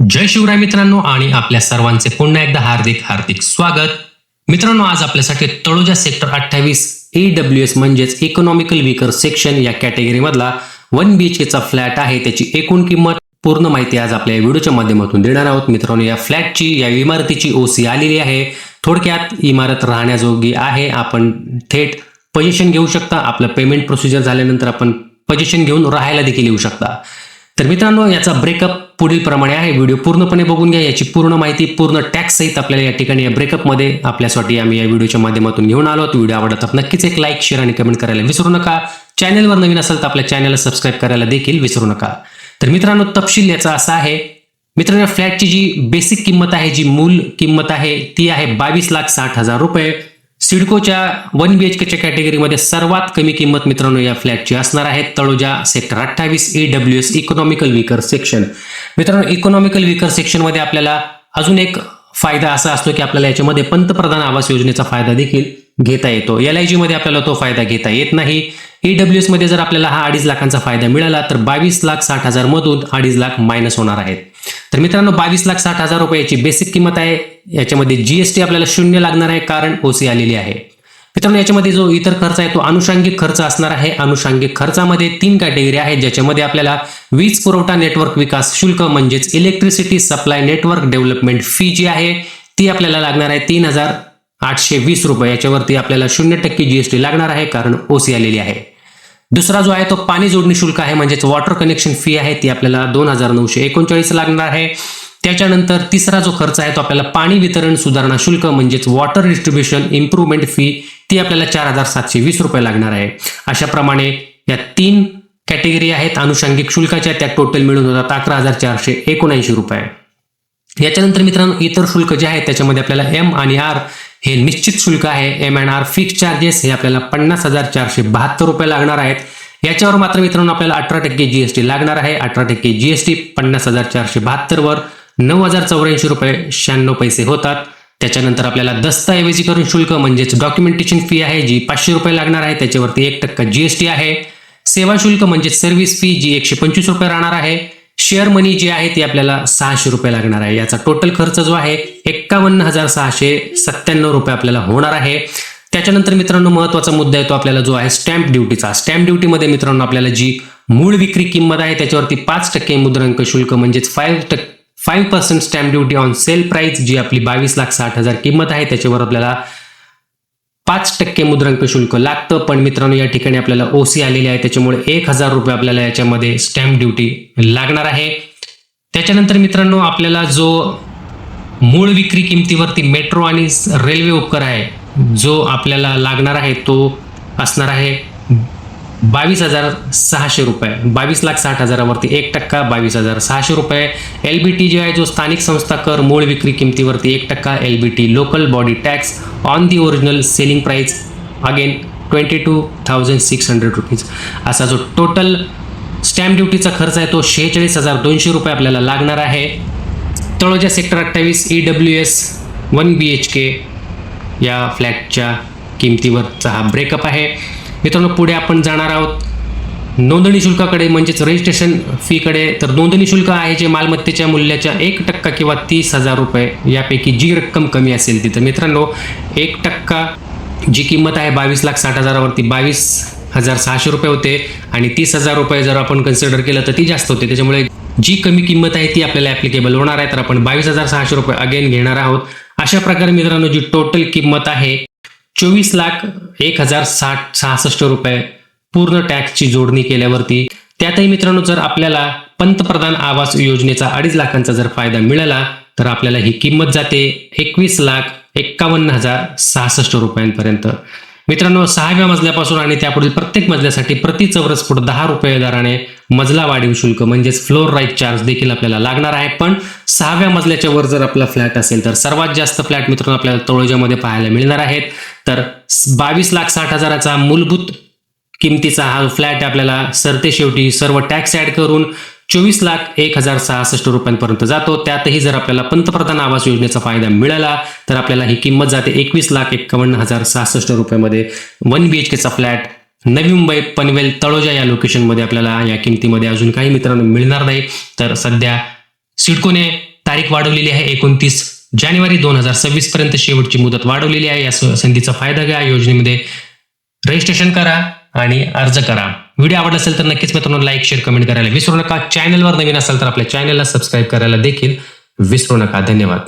जय शिवराय मित्रांनो आणि आपल्या सर्वांचे पुन्हा एकदा हार्दिक हार्दिक स्वागत. मित्रांनो आज आपल्यासाठी तळोजा सेक्टर अठ्ठावीस डब्ल्यू एस म्हणजेच इकॉनॉमिकल विकर सेक्शन या कॅटेगरीमधला वन बी एच चा फ्लॅट आहे. त्याची एकूण किंमत पूर्ण माहिती आज आपल्या या व्हिडिओच्या माध्यमातून देणार आहोत. मित्रांनो या फ्लॅटची या इमारतीची ओसी आलेली आहे. थोडक्यात इमारत राहण्याजोगी आहे. आपण थेट पजेशन घेऊ शकता. आपलं पेमेंट प्रोसिजर झाल्यानंतर आपण पजेशन घेऊन राहायला देखील येऊ शकता. तर मित्रांनो याचा ब्रेकअप पुढील प्रमाणे आहे. व्हिडिओ पूर्णपणे बघून घ्या. याची पूर्ण माहिती पूर्ण टॅक्स सहित आपल्याला या ठिकाणी या ब्रेकअपमध्ये आपल्यासाठी आम्ही या व्हिडिओच्या माध्यमातून घेऊन आलो आहोत. व्हिडिओ आवडला तर नक्कीच एक लाईक शेअर आणि कमेंट करायला विसरू नका. चॅनलवर नवीन असेल तर आपल्या चॅनलला सबस्क्राईब करायला देखील विसरू नका. तर मित्रांनो तपशील याचा असा आहे. मित्रांनो फ्लॅटची जी बेसिक किंमत आहे जी मूल किंमत आहे ती आहे बावीस लाख साठ हजार रुपये. सिडकोच्या वन बी एच केच्या कॅटेगरीमध्ये सर्वात कमी किंमत मित्रांनो या फ्लॅटची असणार आहे तळोजा सेक्टर अठ्ठावीस A W S economical weaker section मित्रांनो इकॉनॉमिकल विकर सेक्शनमध्ये आपल्याला अजून एक फायदा असा असतो की आपल्याला याच्यामध्ये पंतप्रधान आवास योजनेचा फायदा देखील घेता येतो. एल आयमध्ये आपल्याला तो फायदा घेता येत नाही. ईडब्ल्यू मध्ये जर आपल्याला हा अडीच लाखांचा फायदा मिळाला तर बावीस लाख साठ हजार मधून अडीच लाख मायनस होणार आहेत. तर मित्रांनो बावीस लाख साठ हजार रुपयाची बेसिक किंमत आहे. याच्यामध्ये जीएसटी आपल्याला शून्य लागणार आहे कारण ओसी आलेली आहे. मित्रांनो याच्यामध्ये जो इतर खर्च आहे तो अनुषंगिक खर्च असणार आहे. अनुषंगिक खर्चामध्ये तीन कॅटेगरी आहेत ज्याच्यामध्ये आपल्याला वीज पुरवठा नेटवर्क विकास शुल्क म्हणजेच electricity supply network development fee जी आहे ती आपल्याला लागणार आहे तीन हजार आठशे वीस रुपये. याच्यावरती आपल्याला शून्य टक्के जीएसटी लागणार आहे कारण ओसी आलेली आहे. दुसरा जो आहे तो पाणी जोडणी शुल्क आहे म्हणजेच वॉटर कनेक्शन फी आहे ती आपल्याला दोन हजार नऊशे एकोणचाळीस लागणार आहे. त्याच्यानंतर तिसरा जो खर्च आहे तो आपल्याला पाणी वितरण सुधारणा शुल्क म्हणजेच वॉटर डिस्ट्रीब्युशन इम्प्रुव्हमेंट फी ती आपल्याला चार हजार सातशे वीस रुपये लागणार आहे. अशाप्रमाणे या तीन कॅटेगरी आहेत अनुषंगिक शुल्काच्या त्या टोटल मिळून होतात अकरा हजार चारशे एकोणऐंशी रुपये. याच्यानंतर मित्रांनो इतर शुल्क जे आहे त्याच्यामध्ये आपल्याला एम आणि आर हे निश्चित शुल्क आहे. M and R fix charges हे आपल्याला पन्नास हजार चारशे बहात्तर रुपये लागणार आहेत. याच्यावर मात्र मित्रांनो आपल्याला अठरा टक्के जीएसटी लागणार आहे. अठरा टक्के जीएसटी पन्नास हजार चारशे बहात्तर वर नऊ हजार चौऱ्याऐंशी रुपये शहाण्णव पैसे होतात. त्याच्यानंतर आपल्याला दस्तऐवजीकरण शुल्क म्हणजेच डॉक्युमेंटेशन फी आहे जी पाचशे रुपये लागणार आहे. त्याच्यावरती एक टक्का जीएसटी आहे. सेवा शुल्क म्हणजे सर्व्हिस फी जी एकशे पंचवीस रुपये राहणार आहे. शेअर मनी जी आहे ती आपल्याला सहाशे रुपये लागणार आहे. याचा टोटल खर्च जो आहे एक्कावन्न हजार सहाशे सत्त्याण्णव रुपये आपल्याला होणार आहे. त्याच्यानंतर मित्रांनो महत्त्वाचा मुद्दा आहे तो आपल्याला जो आहे स्टॅम्प ड्युटीचा स्टॅम्प ड्युटीमध्ये मित्रांनो आपल्याला जी मूळ विक्री किंमत आहे त्याच्यावरती पाच टक्के मुद्रांक शुल्क म्हणजेच फाईव्ह टक्के five percent stamp duty on sale price जी आपली बावीस लाख साठ हजार किंमत आहे त्याच्यावर आपल्याला पाच टक्के मुद्रांक शुल्क लागतं पण मित्रांनो या ठिकाणी आपल्याला ओसी आलेली आहे. त्याच्यामुळे एक हजार रुपये आपल्याला याच्यामध्ये स्टॅम्प ड्युटी लागणार आहे. त्याच्यानंतर मित्रांनो आपल्याला जो मूळ विक्री किमतीवरती मेट्रो आणि रेल्वे उपकर आहे जो आपल्याला लागणार आहे तो असणार आहे बावीस हजार सहाशे रुपये. बावीस लाख साठ हजारावरती एक टक्का बावीस हजार सहाशे रुपये. एल बी टी जे आहे जो स्थानिक संस्था कर मूळ विक्री किमतीवरती एक टक्का L B T local body tax on the original selling price again twenty two thousand six hundred rupees असा जो टोटल स्टॅम्प ड्युटीचा खर्च आहे तो शेहेचाळीस हजार दोनशे रुपये आपल्याला लागणार आहे. तळोजा सेक्टर अठ्ठावीस E W S one B H K या फ्लॅटच्या किमतीवरचा हा ब्रेकअप आहे. मित्रांनो पुढे आपण जाणार आहोत. नोंदणी शुल्काकडे म्हणजेच रजिस्ट्रेशन फीकडे तर नोंदणी शुल्क आहे जे मालमत्तेच्या मूल्याच्या एक टक्का किंवा तीस हजार रुपये. यापैकी जी रक्कम कमी असेल ती. तर मित्रांनो एक टक्का जी किंमत आहे बावीस लाख साठ हजारावरती बावीस हजार सहाशे रुपये होते. आणि तीस हजार रुपये जर आपण कन्सिडर केलं तर ती जास्त होते. त्याच्यामुळे जी कमी किंमत आहे ती आपल्याला ॲप्लिकेबल होणार आहे. तर आपण बावीस हजार सहाशे रुपये अगेन घेणार आहोत. अशा प्रकारे मित्रांनो जी टोटल किंमत आहे चोवीस लाख एक हजार साठ सहासष्ट रुपये पूर्ण टॅक्सची जोडणी केल्यावरती. त्यातही मित्रांनो जर आपल्याला पंतप्रधान आवास योजनेचा अडीच लाखांचा जर फायदा मिळाला तर आपल्याला ही किंमत जाते एकवीस लाख एक्कावन्न हजार सहासष्ट रुपयांपर्यंत. मित्रांनो सहाव्या मजल्यापासून आणि त्यापुढील प्रत्येक मजल्यासाठी प्रति चौरस फूट दहा रुपये दराने मजला वाढीव शुल्क म्हणजेच फ्लोर राईट चार्ज देखील आपल्याला लागणार आहे. पण सहाव्या मजल्याच्या वर जर आपला फ्लॅट असेल तर सर्वात जास्त फ्लॅट मित्रांनो आपल्याला तळोजामध्ये पाहायला मिळणार आहेत. तर बावीस लाख साठ हजाराचा मूलभूत किमतीचा हा फ्लॅट आपल्याला सरते शेवटी सर्व टॅक्स ऍड करून चोवीस लाख एक हजार सहासष्ट रुपयांपर्यंत जातो. त्यातही जर आपल्याला पंतप्रधान आवास योजनेचा फायदा मिळाला तर आपल्याला ही किंमत जाते एकवीस लाख एक्कावन्न हजार सहासष्ट रुपयामध्ये. वन बी एच केचा फ्लॅट नवी मुंबई पनवेल तळोजा या लोकेशनमध्ये आपल्याला या किमतीमध्ये अजून काही मित्रांनो मिळणार नाही. तर सध्या सिडकोने तारीख वाढवलेली आहे एकोणतीस जानेवारी दोन हजार सव्वीस पर्यंत शेवटची मुदत वाढवलेली आहे. या स- संधीचा फायदा घ्या. योजनेमध्ये रजिस्ट्रेशन करा आणि अर्ज करा. व्हिडिओ आवडला असेल तर नक्कीच मित्रांनो लाईक शेअर कमेंट करायला विसरू नका. चॅनलवर नवीन असेल तर आपल्या चॅनलला सबस्क्राईब करायला देखील विसरू नका. धन्यवाद.